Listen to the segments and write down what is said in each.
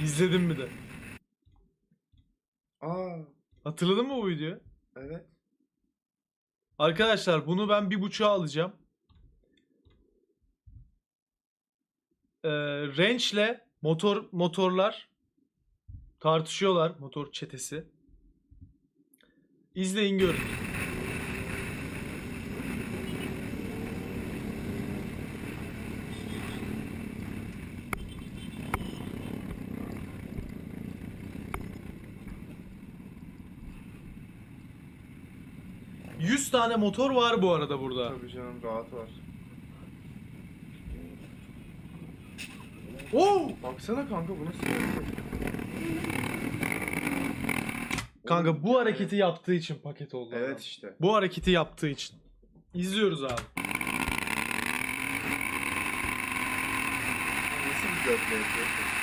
İzledim mi de. Aa Hatırladın mı bu videoyu? evet. Arkadaşlar bunu ben bir buçuğa alacağım. Ee, Range'le motor motorlar tartışıyorlar motor çetesi. İzleyin görün. ...100 tane motor var bu arada burada. Tabii canım rahat var. Oo! Baksana kanka bu nasıl bir hareket? Kanka bu hareketi yaptığı için paket oldu. adam. Evet işte. Bu hareketi yaptığı için. İzliyoruz abi. Nasıl bir yapıyor? ki?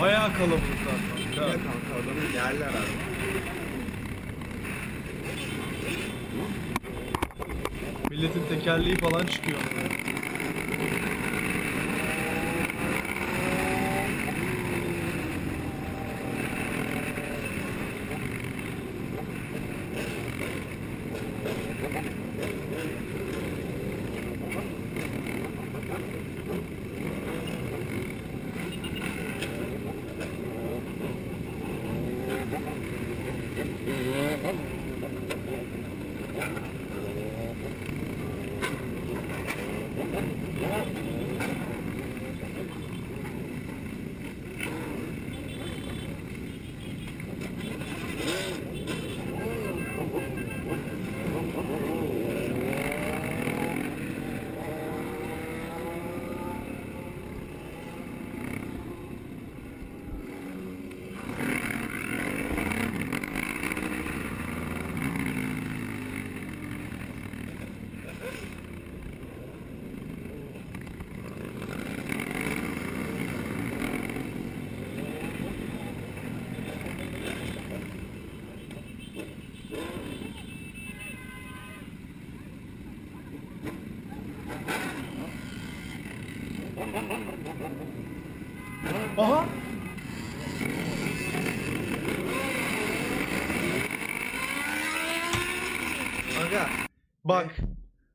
Bayağı kalabalıklar Ya kanka. kanka adamı yerler abi. Milletin tekerleği falan çıkıyor. Yeah. Aha! Kanka Bak.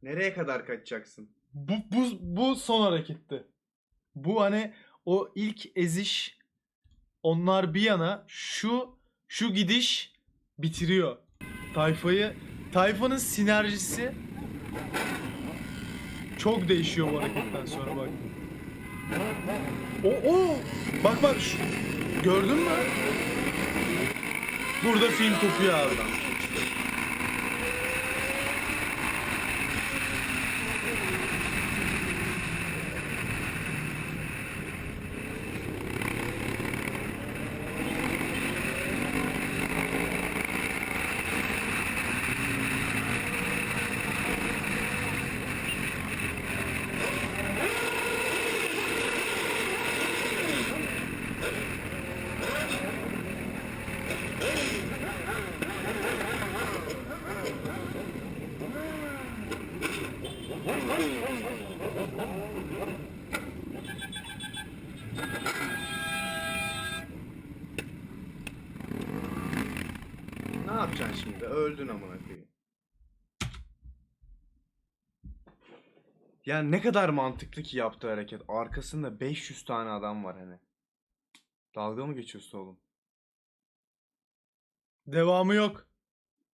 nereye kadar kaçacaksın? Bu, bu, bu son hareketti. Bu hani o ilk eziş onlar bir yana şu şu gidiş bitiriyor. Tayfayı tayfanın sinerjisi çok değişiyor bu hareketten sonra bak. O o bak bak gördün mü? Burada film kopuyor abi. Yapacaksın şimdi? Öldün amına koyayım. Ya ne kadar mantıklı ki yaptığı hareket. Arkasında 500 tane adam var hani. Dalga mı geçiyorsun oğlum? Devamı yok.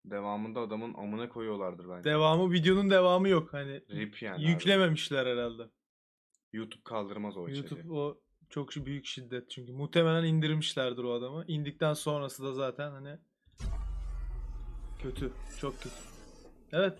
Devamında adamın amına koyuyorlardır bence. Devamı videonun devamı yok. Hani Rip yani. yüklememişler herhalde. YouTube kaldırmaz o içeriği. YouTube o çok büyük şiddet çünkü. Muhtemelen indirmişlerdir o adamı. İndikten sonrası da zaten hani kötü. Çok kötü. Evet.